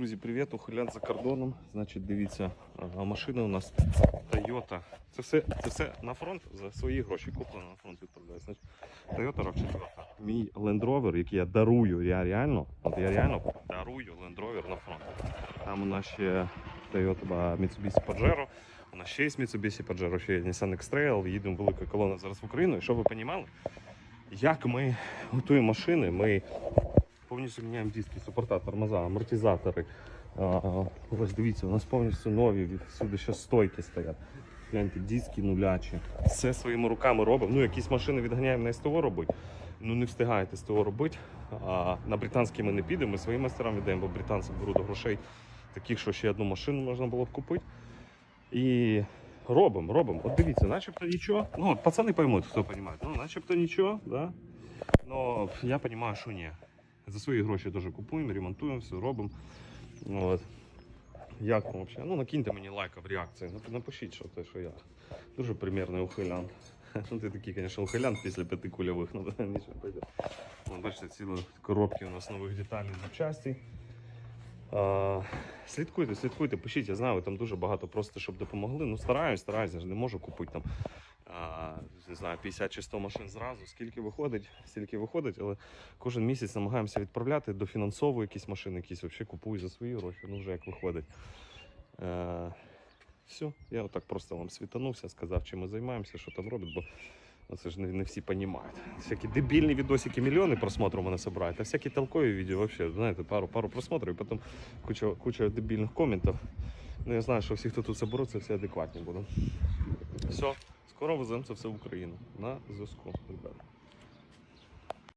Друзі, привіт, ухилян за кордоном. Значить, дивіться, машина у нас Toyota. Це все, це все на фронт за свої гроші куплено на фронт відправляю. Значить, Toyota RAV4. Мій Land Rover, який я дарую, я реально, от я реально дарую Land Rover на фронт. Там у нас ще Toyota Mitsubishi Pajero, у нас ще є Mitsubishi Pajero, ще є Nissan X-Trail, їдемо велика колона зараз в Україну. І щоб ви розуміли, як ми готуємо машини, ми повністю міняємо диски, супорта, тормоза, амортизатори. Ось дивіться, у нас повністю нові, всюди ще стойки стоять. Гляньте, диски нулячі. Все своїми руками робимо. Ну, якісь машини відганяємо на СТО робити. Ну не встигаєте СТО робити. А на британські ми не підемо, ми своїм майстерам віддаємо, бо британці беруть до грошей таких, що ще одну машину можна було б купити. І робимо, робимо. От дивіться, начебто нічого. Ну, пацани поймуть, хто розуміє. Ну, начебто нічого, да? Но я розумію, що ні. За свої гроші теж купуємо, ремонтуємо, все робимо. От. Як вам взагалі? Ну, накиньте мені лайка в реакції. Напишіть, що те, що я. Дуже примірний ухилян. Ну, ти такий, звісно, ухилян після п'яти кульових, ну нічого пойде. Бачите, цілі коробки у нас нових деталей запчастей. А, слідкуйте, слідкуйте, пишіть, я знаю, ви там дуже багато просто, щоб допомогли. Ну, стараюсь, стараюсь, я ж не можу купити там не знаю, 50 чи 100 машин зразу. Скільки виходить, стільки виходить, але кожен місяць намагаємося відправляти, дофінансовую якісь машини, якісь взагалі купую за свої гроші, ну вже як виходить. Е, все, я отак просто вам світанувся, сказав, чим ми займаємося, що там робить, бо ну, це ж не, не всі розуміють. Всякі дебільні відосики, мільйони просмотрів мене збирають, а всякі толкові відео, взагалі, знаєте, пару, пару просмотрів, і потім куча, куча дебільних коментів. Ну, я знаю, що всі, хто тут соберуться, всі адекватні будуть. Все, скоро веземо це все в Україну. На зв'язку, ребята.